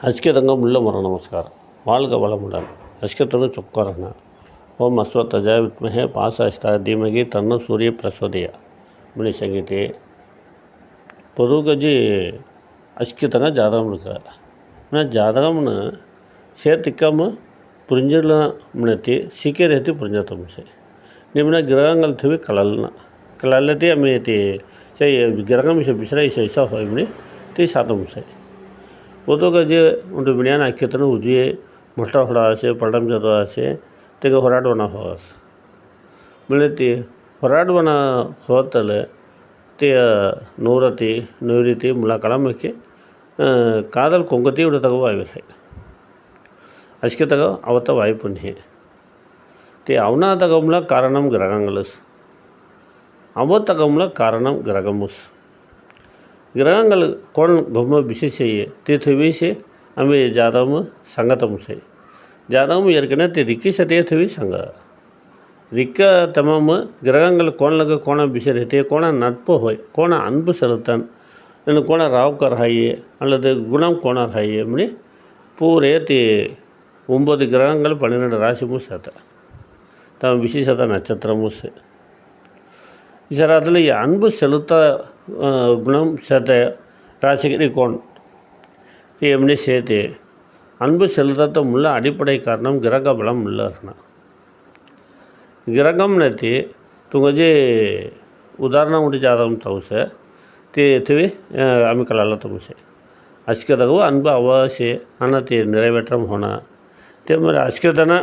అష్కిరంగం ముళ్ళమర నమస్కారం வாழ்க வளமுடன் அஷ்கத்தனு சுக்கரன ஓம் அஸ்வத்தஜாய வித்மஹே பாசாஷ்டா தீமகி தன்ன சூரிய பிரசோதய இப்படி சங்கீதி పొరుగుజి అష్కితంగా జాతకం మన జాతకమును సేతిక్కము పురింజల మునెత్తి సికేరెత్తి పురింజతంసే నిమిన గ్రహంగల్ తివి కళలన కళలతి అమ్మేతి సే గ్రహం విషయ బిసరై సైసా హోయిమిని తి శాతంసే પોતો કે જે ઊંડું વિજ્ઞાન આ ક્ષેત્રનું ઉજવીએ મોટા હોડા હશે પડમ જતો હશે તે કે ಹೋರಾಟವನ್ನು ಹೊಸ ಬೆಳೆತಿ ಹೋರಾಟವನ್ನು ಹೋತಲೆ ತೆ ನೂರತಿ ನೂರಿತಿ ಮುಳ ಕಳಮಕ್ಕೆ ಕಾದಲ್ ಕೊಂಗತಿ ಉಡ ತಗೋ ಆಗಿದೆ ಅಷ್ಟಕ್ಕೆ ತಗೋ ಅವತ್ತ ವಾಯುಪುಣ್ಯ ತೆ ಅವನ ತಗೊಂಬ್ಲ ಕಾರಣಂ கிரகங்கள் કોણ ભૂમિ વિશે છે તે છે અમે જાદમ સંગતમ છે જાદમ ஏற்கனவே ரிக்கி சட்டே થવી સંગ ரிக்க தமம் கிரகங்கள் கோணலுக்கு கோண விசரித்து கோண நட்பு ஹோய் கோண அன்பு செலுத்தன் இன்னும் கோண ராவுக்கர் ஹாயி அல்லது குணம் கோணர் ஹாயி அப்படி பூரேத்தி ஒம்பது கிரகங்கள் பன்னிரெண்டு ராசியும் சேர்த்தேன் தம் விசேஷத நட்சத்திரமும் சே இசராத்தில் அன்பு செலுத்த குணம் சேர்த்த ராசிகரி கோண் இப்படி சேர்த்து அன்பு செலுத்தத்தம் உள்ள அடிப்படை காரணம் கிரக பலம் உள்ளார்னா கிரகம் நத்தி ತುಂಗಜಿ ಉದಾಹರಣೆ ಉಂಟು ಜಾದಂ ತವಸೆ ತಿ ತಿವಿ ಅಮಿಕಲಲ್ಲ ತಮಸೆ ಅಶ್ಕದಗು ಅನ್ಬ ಅವಸಿ ಅನ್ನತಿ ನೆರವೇಟ್ರಂ ಹೋಣ ತೆ ಮರಿ ಅಶ್ಕದನ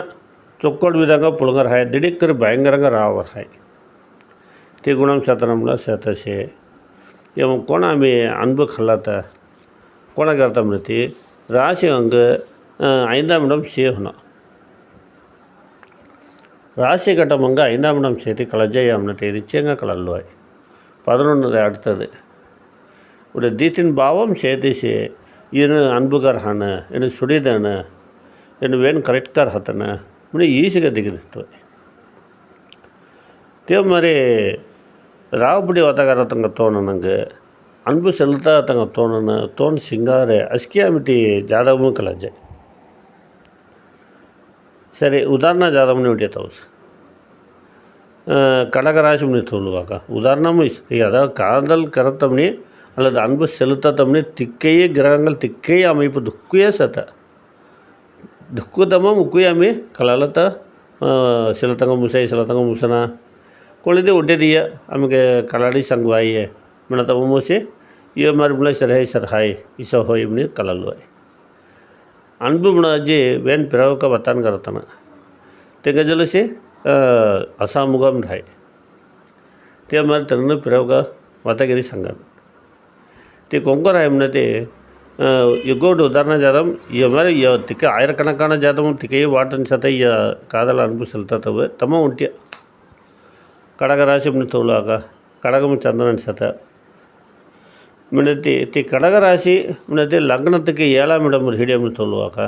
ಚೊಕ್ಕೋಡ್ ವಿಧಂಗ ಪುಳಗರ್ ಹಾಯ್ ದಿಡಿಕ್ಕರ್ ಭಯಂಕರಂಗ ರಾವರ್ ಹಾಯ್ ತಿ ಗುಣಂ ಶತನಂಲ ಶತಸೆ एवं கோணாமி அன்பு கல்லாத்த கோணகார்த்தம் நிறுத்தி ராசி அங்கு ஐந்தாம் இடம் சேகணும். ராசி கட்டம் கட்டமங்க ஐந்தாம் இடம் சேர்த்து கலஜயாம்னத்தை நிச்சயங்க கலல்வாய். பதினொன்று அடுத்தது. உடைய தீத்தின் பாவம் சேதிசி இது அன்புகர்ஹானு என்ன சுடிதனு என்ன வேணும் கரெக்டாக ஹத்தனு இப்படி ஈஸியாக திகுதுத்துவை இதே மாதிரி ರಾವಪುಡಿ ಒತ್ತಗಾರ ತಂಗ ತೋಣ ನಂಗೆ ಅನ್ಬು ಸೆಲ್ತಾ ತಂಗ ತೋಣನ ತೋಣ ಸಿಂಗಾರೆ ಅಸ್ಕಿಯ ಮಿಟಿ ಜಾದವನು ಕಲಜೆ சரி உதாரண ஜாதகம்னு வேண்டிய தவசு கடகராசிம்னு சொல்லுவாங்க உதாரணம் அதாவது காதல் கரத்தம்னி அல்லது அன்பு செலுத்தத்தம்னி திக்கையே கிரகங்கள் திக்கையே அமைப்பு துக்கையே சத்த ದುಃಖದಮ ಮುಕ್ಕುಯಾಮಿ ಕಲಾಲತ ಸಿಲತಂಗ ಮುಸೈ ಸಿಲತಂಗ ಮುಸನ कोलिदे उठे दिया अमे कलाड़ी संग वाई है। मना तब तो मोसे यो मार बुला सर है, सर हाय, इस हो इमने कलल वाई अनब जे, वेन पिराव का बतान करता ना ते का जल से असामुगम ढाई ते मार तरन पिराव का वातागिरी संगत ते कोंकर है मना ते युगोड उदाहरण जादम ये मारे ये तिके आयर कनकाना जादम तिके ये वाटन सताई ये कादल अनुभव सलता तब तमा उन्टिया கடகராசி சொல்லுவாங்க கடகம் சந்திரன் சத முன்னத்தி தி கடகராசி முன்னத்தி லக்னத்துக்கு ஏழாம் இடம் ஹிடியம்னு சொல்லுவாங்க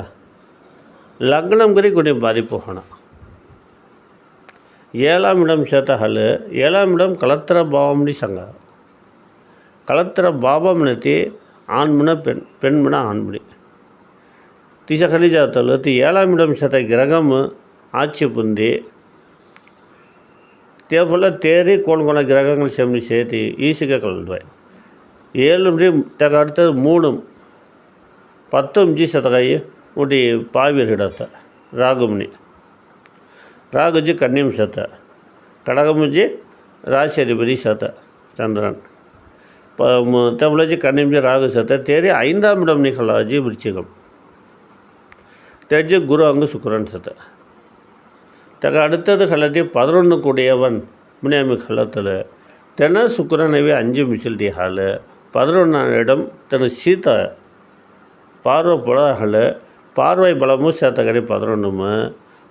லக்னம்கிரி கொடி பாதிப்பு ஹோணும் ஏழாம் இடம் சேத்த ஹல் ஏழாம் இடம் கலத்திர பாவம்னு சங்க. கலத்திர பாவம் நத்தி ஆண்மன பெண் பெண்மன ஆண்மணி திச கலிஜாத்தல் தி ஏழாம் இடம் சேத்த கிரகம் ஆட்சி புந்தி તેવલા தேரி કોણ કોના கிரகங்கள் செம்மி சேர்த்து ஈஸியாக கலந்துவேன் ஏழுன்றையும் தக அடுத்தது மூணும் பத்தொஞ்சு சதகாயி உண்டி பாவியர் இடத்த ராகும்னி. ராகுஜி கன்னியம் சத்த கடகமுஜி ராசியதிபதி சத்த சந்திரன். தவளஜி கன்னியம்ஜி ராகு சத்த தேரி ஐந்தாம் இடம் நிகழாஜி விருச்சிகம். தெரிஞ்சு குரு அங்கு சுக்கரன் சத்த தக அடுத்தது கலட்டி பதினொன்று கூடியவன் முனியாமி கலத்தில் தென சுக்கரனவே அஞ்சு மிச்சில்டி ஹாலு பதினொன்றாம் இடம் தனு சீதா பார்வை புலகல். பார்வை பலமும் சேத்தகடி பதினொன்றுமு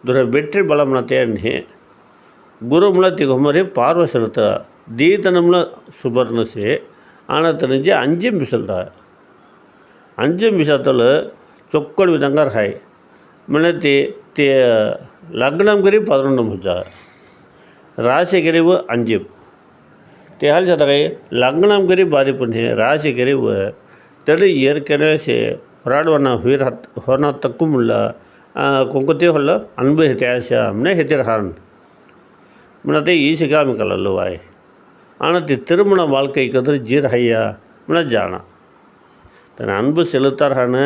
துர வெற்றி பலம்னத்தேன்னு குருமுல திகுமரி பார்வை செலுத்த. தீதனமுல சுபர்ணுசி ஆனால் தெரிஞ்சு அஞ்சு மிசல்ற அஞ்சு மிஷத்தில் చొక్కడు ஹாய் రాయి మనతి லக்னம் கிரி பதினொன்று பூஜா ராசி கிரிவு அஞ்சு. தியால் சதகை லக்னம் கிரி பாதிப்பு ராசி கிரிவு தெளி ஏற்கனவே சே ಹೊರಾಡುವನ ವೀರ ಹೊರನತಕ್ಕೂ ಮುಲ್ಲ ಕುಂಕುತಿ ಹೊಲ್ಲ ಅನ್ಬು ಹಿತಾಶ ಅಮ್ನೆ ಹಿತಿರ ಹರನ್ ಮುನತೆ ಈ ಸಿಗಾಮಿಕಲಲ್ಲುವಾಯ್ ஆனத்தி திருமண வாழ்க்கைக்கு வந்து ஜீர்ஹையா முன ஜானா தன் அன்பு செலுத்தார்ஹான்னு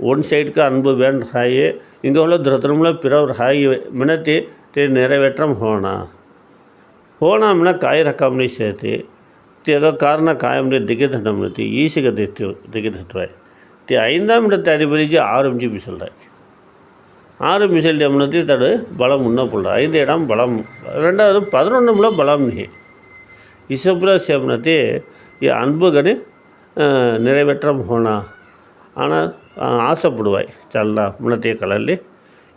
ஒன் சைடுக்கு அன்பு வேண்ட் ஹாய் இங்கே உள்ள திருத்திரமுல பிறவர் ஹாய் மினத்தி தே நிறைவேற்றம் ஹோனா ಹೋಣ ಮಿನ ಕಾಯಿ ರಕಮ್ನಿ ಸೇತಿ ತೆಗ ಕಾರಣ ಕಾಯಮ್ನಿ ದಿಗಿದಂಡ ತಿ ಈಸಿಗ ದಿತ್ತು ದಿಗಿದತ್ವಾಯ್ தி ஐந்தாம் இடத்தை அதிபதிக்கு ஆறு எம்ஜிபி சொல்கிறாய் ஆறு மிசைல் எம்னதி தடு பலம் முன்ன புள்ள ஐந்து இடம் பலம் ரெண்டாவது பதினொன்றுல பலம் நீ இசப்புல சேம்னதி ಈ ಅನ್ಬುಗನೆ நிறைவேற்றம் ಹೋಣ ஆனால் ಆಸೆ ಬಿಡುವಾಯ್ ಚಲ್ಲ ಮುನ್ನಟೆಯ ಕಳಲ್ಲಿ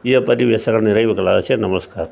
ಈ ಪರಿವೇಶಗಳ ನೆರವುಗಳ ಆಸೆ ನಮಸ್ಕಾರ